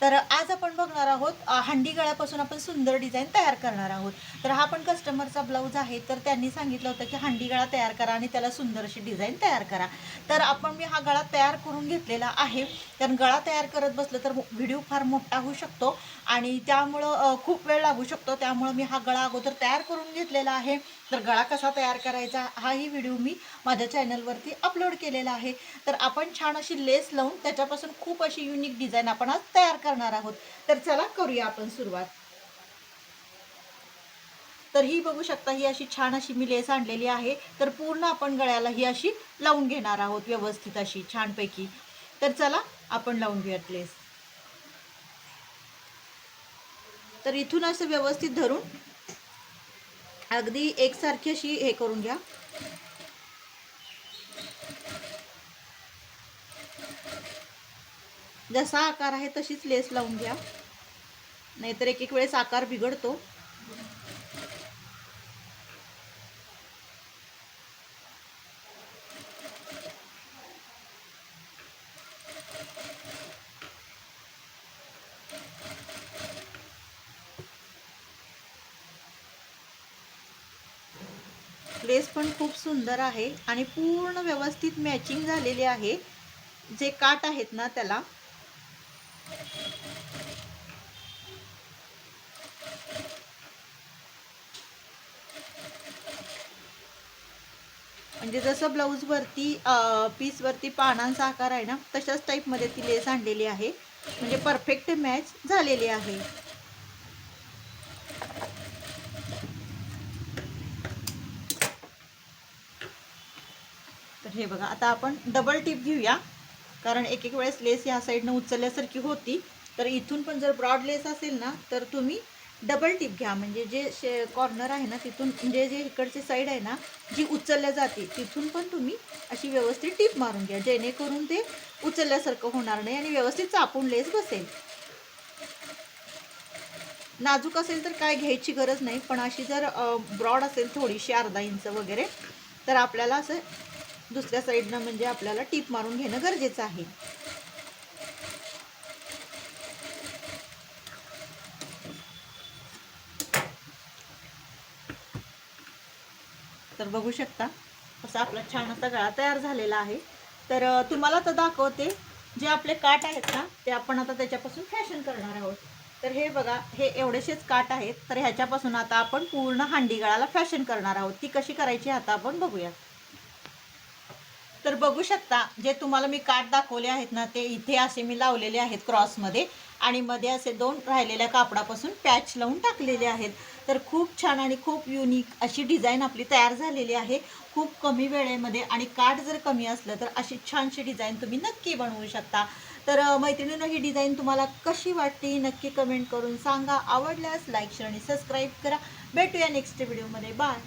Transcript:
तर आज आपण बघणार आहोत अ, हंडी गळ्यापासून आपण सुंदर डिझाईन तयार करणार आहोत. तर हा पण कस्टमरचा ब्लाऊज आहे तर त्यांनी सांगितलं होतं की हंडी गळा तयार करा आणि त्याला सुंदर अशी डिझाईन तयार करा. तर आपण मी हा गळा तयार करून घेतलेला आहे. कारण गळा तयार करत बसलं तर व्हिडिओ फार मोठा होऊ शकतो आणि त्यामुळं खूप वेळ लागू शकतो. त्यामुळं मी हा गळा अगोदर तयार करून घेतलेला आहे. तर गळा कसा तयार करायचा हाही व्हिडिओ मी माझ्या चॅनलवरती अपलोड केलेला आहे. तर आपण छान अशी लेस लावून त्याच्यापासून खूप अशी युनिक डिझाईन आपण आज तयार करणार आहोत. तर चला करूया आपण सुरुवात. तर ही बघू शकता ही अशी छान अशी मी लेस आणलेली आहे. तर पूर्ण आपण गळ्याला ही अशी लावून घेणार आहोत व्यवस्थित अशी छानपैकी. तर चला आपण लावून घेऊयात लेस. तर इथून असं व्यवस्थित धरून अगदी एकसारखी अशी हे करून घ्या. जसा आकार आहे तशीच लेस लावून घ्या. नाहीतर एक एक वेळेस आकार बिघडतो. लेस पण खूप सुंदर आहे आणि पूर्ण व्यवस्थित मॅचिंग झालेली आहे. जे काट आहेत ना त्याला म्हणजे जसं ब्लाऊजवरती पीसवरती पानांचा आकार आहे ना तशाच टाईपमध्ये ती लेस आणलेली आहे. म्हणजे परफेक्ट मॅच झालेली आहे. तर हे बघा आता आपण डबल टिप घेऊया. कारण एक एक वेळेस लेस ह्या साईडनं उचलल्यासारखी होती. तर इथून पण जर ब्रॉड लेस असेल ना तर तुम्ही डबल टिप घ्या. म्हणजे जे शे कॉर्नर आहे ना तिथून म्हणजे जे इकडची साईड आहे ना जी उचलल्या जाते तिथून पण तुम्ही अशी व्यवस्थित टिप मारून घ्या. जेणेकरून ते उचलल्यासारखं होणार नाही आणि व्यवस्थित चापून लेस बसेल. नाजूक असेल तर काय घ्यायची गरज नाही पण अशी जर ब्रॉड असेल थोडीशी अर्धा इंच वगैरे तर आपल्याला असं दुसऱ्या साईडनं म्हणजे आपल्याला टीप मारून घेणं गरजेचं आहे. तर बघू शकता असा आपला छान असा गळा तयार झालेला आहे. तर तुम्हाला तर दाखवते जे आपले काट आहेत ना ते आपण आता त्याच्यापासून फॅशन करणार आहोत. तर हे बघा हे एवढेसेच काट आहेत. तर ह्याच्यापासून आता आपण पूर्ण हांडी गळाला फॅशन करणार आहोत. ती कशी करायची आता आपण बघूया. तर बघू शकता जे तुम्हाला मी काठ दाखवले आहेत ना ते इथे असे मी लावलेले आहेत क्रॉसमध्ये आणि मध्ये असे दोन राहिलेल्या कापडापासून पॅच लावून टाकलेले आहेत. तर खूप छान आणि खूप युनिक अशी डिझाईन आपली तयार झालेली आहे. खूप कमी वेळेमध्ये आणि काठ जर कमी असलं तर अशी छानशी डिझाईन तुम्ही नक्की बनवू शकता. तर अ, मैत्रिणींनो ही डिझाईन तुम्हाला कशी वाटते नक्की कमेंट करून सांगा. आवडल्यास लाईक शेअर आणि सबस्क्राईब करा. भेटूया नेक्स्ट व्हिडिओमध्ये बाय